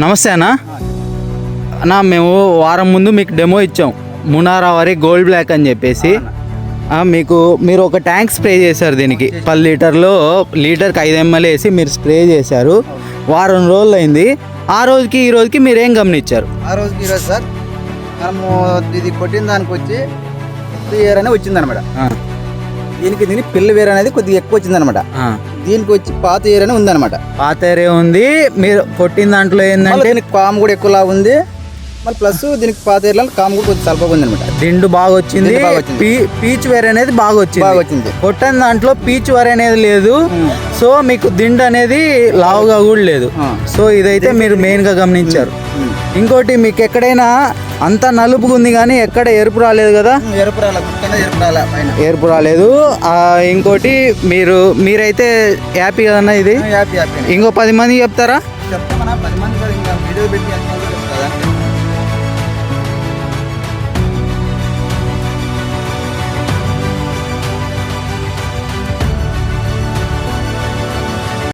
నమస్తే అన్న. అన్న మేము వారం ముందు మీకు డెమో ఇచ్చాం. మునారా వరి గోల్డ్ బ్లాక్ అని చెప్పేసి. మీకు మీరు ఒక ట్యాంక్ స్ప్రే చేశారు దీనికి. పది లీటర్లో లీటర్కి ఐదు ఎంఎల్ వేసి మీరు స్ప్రే చేశారు. వారం రోజులు అయింది ఆ రోజుకి ఈ రోజుకి మీరు ఏం గమనించారు? ఆ రోజుకి ఈరోజు సార్ మనము ఇది కొట్టిన దానికి వచ్చి వేర్ అనేది వచ్చిందనమాట దీనికి దీని పిల్ల వేర్ అనేది కొద్దిగా ఎక్కువ వచ్చిందనమాట. దీనికి వచ్చి పాత ఏర్ అనేది ఉందన్నమాట. పాత ఏరే ఉంది. మీరు కొట్టిన దాంట్లో ఏంటంటే దీనికి కాము కూడా ఎక్కువలా ఉంది. మళ్ళీ ప్లస్ దీనికి పాత కాము కూడా ఉందన్నమాట దిండు బాగా వచ్చింది. దిండు బాగా వచ్చింది. పీచ్ వేర్ అనేది బాగా వచ్చింది. బాగా వచ్చింది. కొట్టని దాంట్లో పీచ్ వర్ అనేది లేదు. సో మీకు దిండు అనేది లావుగా కూడా లేదు. సో ఇదైతే మీరు మెయిన్గా గమనించారు. ఇంకోటి మీకు ఎక్కడైనా అంతా నలుపుగా ఉంది కానీ ఎక్కడ ఎరుపు రాలేదు కదా? ఎరుపు రాల గుర్తున్నా ఎరుపు రాలేదు. ఇంకోటి మీరు మీరైతే హ్యాపీ కదన్నా ఇది? ఇంకో పది మంది చెప్తారా? చెప్తామన్నా పది మంది వీడియో పెట్టి